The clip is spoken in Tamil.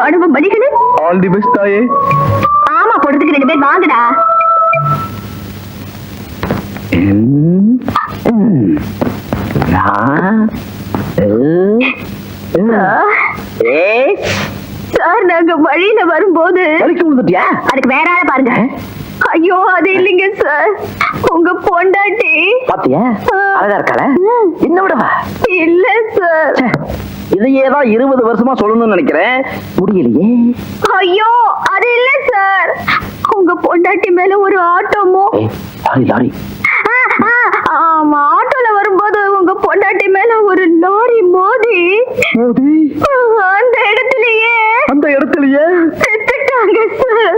வாழவும் வழிகளே ஆல் தி பெஸ்ட் தாயே. ஆமா போடுறதுக்கு ரெண்டு பேர் வாங்கடா. நாங்க வழியில வரும்போது அதுக்கு வேற ஆள பாருங்க. ஐயோ அது இல்லைங்க சார். உங்க பொண்டாட்டி. பாத்தியா? அழகா இருக்காள? என்ன விடவா? இல்ல சார். இதையே தான் இருபது வருஷமா சொல்லணும்னு நினைக்கிறேன். முடியலையே. ஐயோ அது இல்ல சார் உங்க பொண்டாட்டி மேல ஒரு ஆட்டோமோ? லாரி லாரி ஆமா ஆட்டோல வரும்போது உங்க பொண்டாட்டி மேல ஒரு லாரி மோதி. மோதி? அந்த இடத்துலயே அந்த இடத்துலயே? செத்துட்டாங்க சார்